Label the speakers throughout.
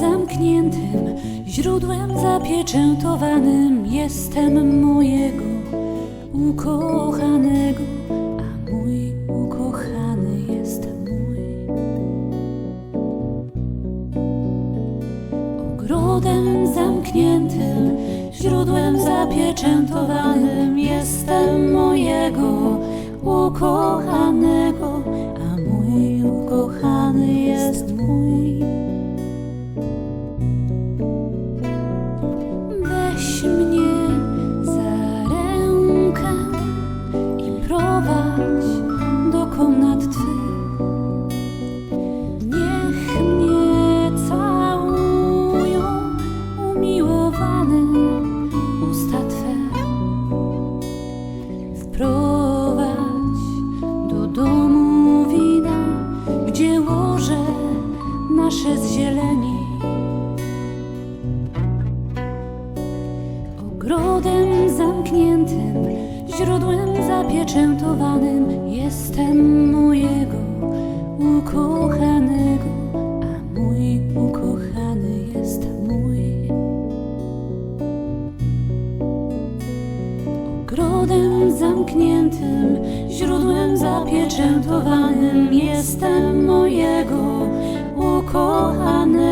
Speaker 1: zamkniętym, źródłem zapieczętowanym jestem mojego ukochanego, a mój ukochany jest mój. Ogrodem zamkniętym, źródłem zapieczętowanym jestem mojego ukochanego, a mój ukochany jest mój. Nasze zzieleni. Ogrodem zamkniętym, źródłem zapieczętowanym jestem mojego ukochanego, a mój ukochany jest mój. Ogrodem zamkniętym, źródłem zapieczętowanym jestem mojego ukochanego, a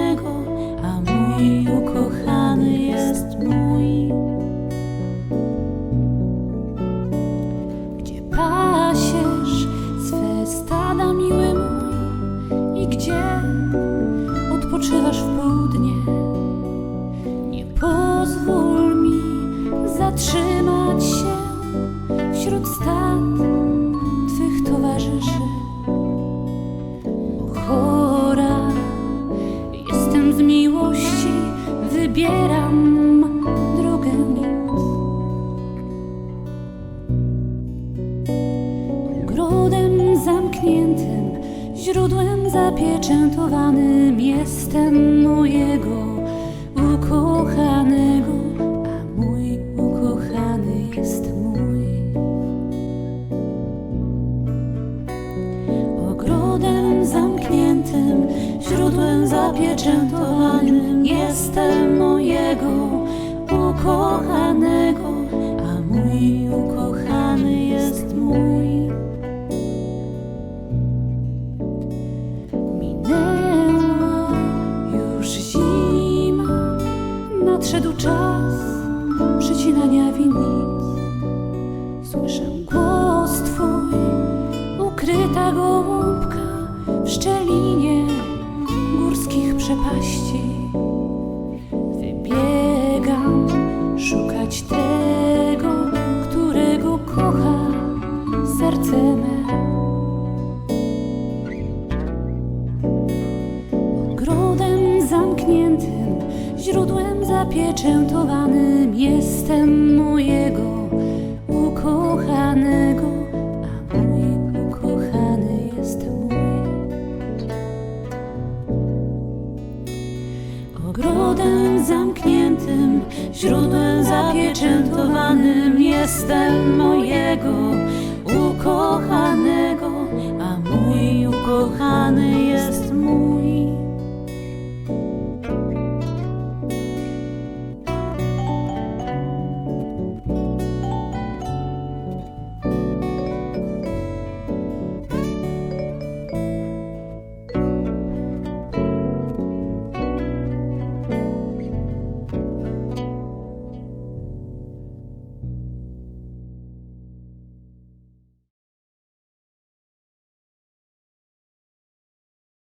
Speaker 1: wybieram drogę. Ogrodem zamkniętym, źródłem zapieczętowanym jestem mojego ukochanego, a mój ukochany jest mój. Ogrodem zamkniętym, źródłem zapieczętowanym jestem mojego ukochanego, a mój ukochany jest mój. Minęła już zima, nadszedł czas przycinania winnic. Słyszę głos Twój, ukryta gołąbka przepaści. Wybiegam szukać tego, którego kocha serce me. Ogrodem zamkniętym, źródłem zapieczętowanym jestem mojego źródłem zapieczętowanym jestem mojego ukochanego, a mój ukochany.